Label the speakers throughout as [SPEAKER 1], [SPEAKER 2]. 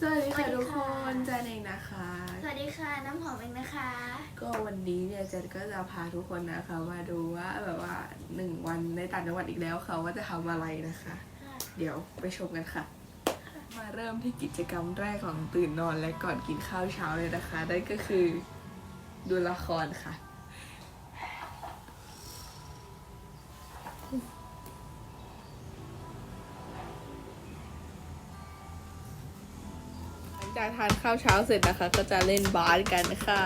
[SPEAKER 1] สวัสดีค่ะ
[SPEAKER 2] สวัสดี
[SPEAKER 1] ทุกค
[SPEAKER 2] ค่ะ
[SPEAKER 1] นเจนเองนะคะ
[SPEAKER 2] สวัสดีค่ะน้ำหอมเองนะคะ
[SPEAKER 1] ก็วันนี้เนี่ยเจนก็จะพาทุกคนนะคะมาดูว่าแบบว่าหนึ่งวันในต่างจังหวัดอีกแล้วค่ะว่าจะทำอะไรนะคะ เดี๋ยวไปชมกันค่ะ มาเริ่มที่กิจกรรมแรกของตื่นนอนและก่อนกินข้าวเช้าเลยนะคะนั่นก็คือดูละครค่ะ จากทานข้าวเช้าเสร็จนะคะ ก็จะเล่นบาสกันค่ะ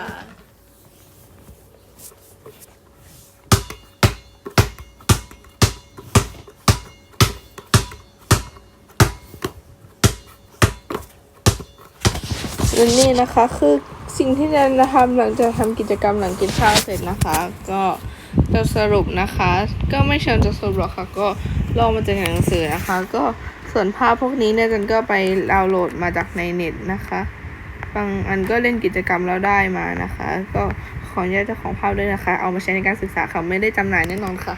[SPEAKER 1] และนี่นะคะคือสิ่งที่แนนจะทำหลังจากทำกิจกรรมหลังกินข้าวเสร็จนะคะ ก็จะสรุปนะคะ ก็ไม่เชิงจะสรุปหรอกค่ะ ก็ลองมาจากหนังสือนะคะ ก็ ส่วนภาพพวกนี้เนี่ยจันก็ไปดาวน์โหลดมาจากในเน็ตนะคะ บางอันก็เล่นกิจกรรมแล้วได้มานะคะ ก็ขออนุญาตเจ้าของภาพด้วยนะคะ เอามาใช้ในการศึกษาค่ะไม่ได้จำหน่ายแน่นอนค่ะ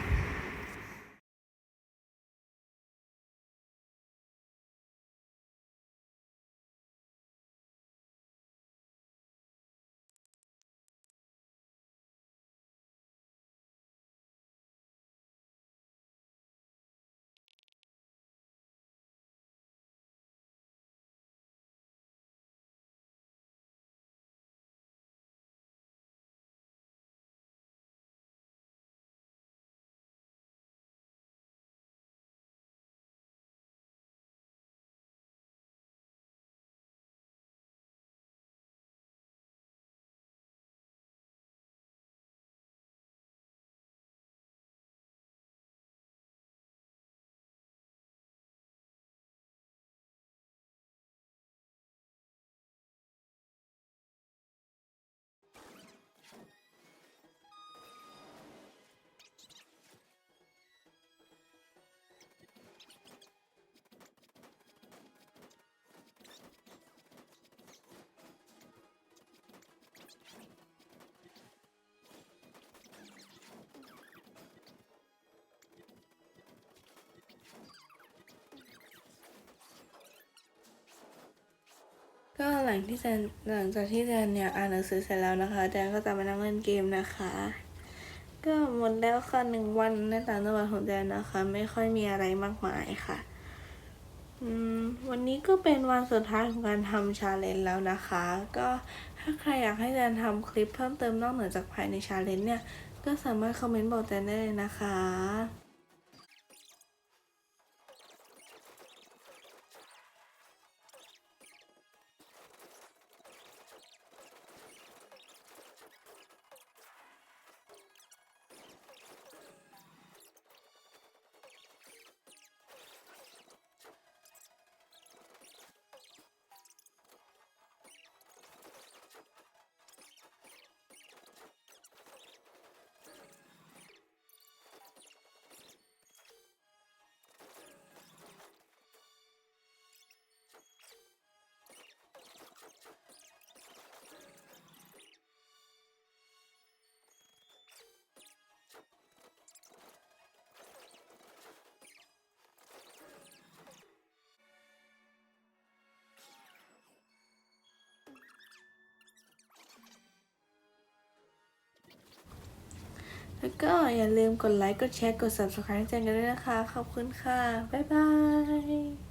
[SPEAKER 1] ก็หลังที่แจนหลังจากที่แจนเนี่ยอ่านหนังสือเสร็จแล้วนะคะแจนก็จะมานั่งเล่นเกมนะคะ ก็หมดแล้วค่ะหนึ่งวันในต่างจังหวัดของแจนนะคะ ไม่ค่อยมีอะไรมากมายค่ะอืมวันนี้ก็เป็นวันสุดท้ายของการทำชาเลนจ์แล้วนะคะ ก็ถ้าใครอยากให้แจนทำคลิปเพิ่มเติมนอกเหนือจากภายในชาเลนจ์เนี่ย ก็สามารถคอมเมนต์บอกแจนได้เลยนะคะ แล้วก็อย่าลืมกดไลค์ กดแชร์ กด subscribe ให้แจนกันด้วยนะคะ ขอบคุณค่ะ บ๊ายบาย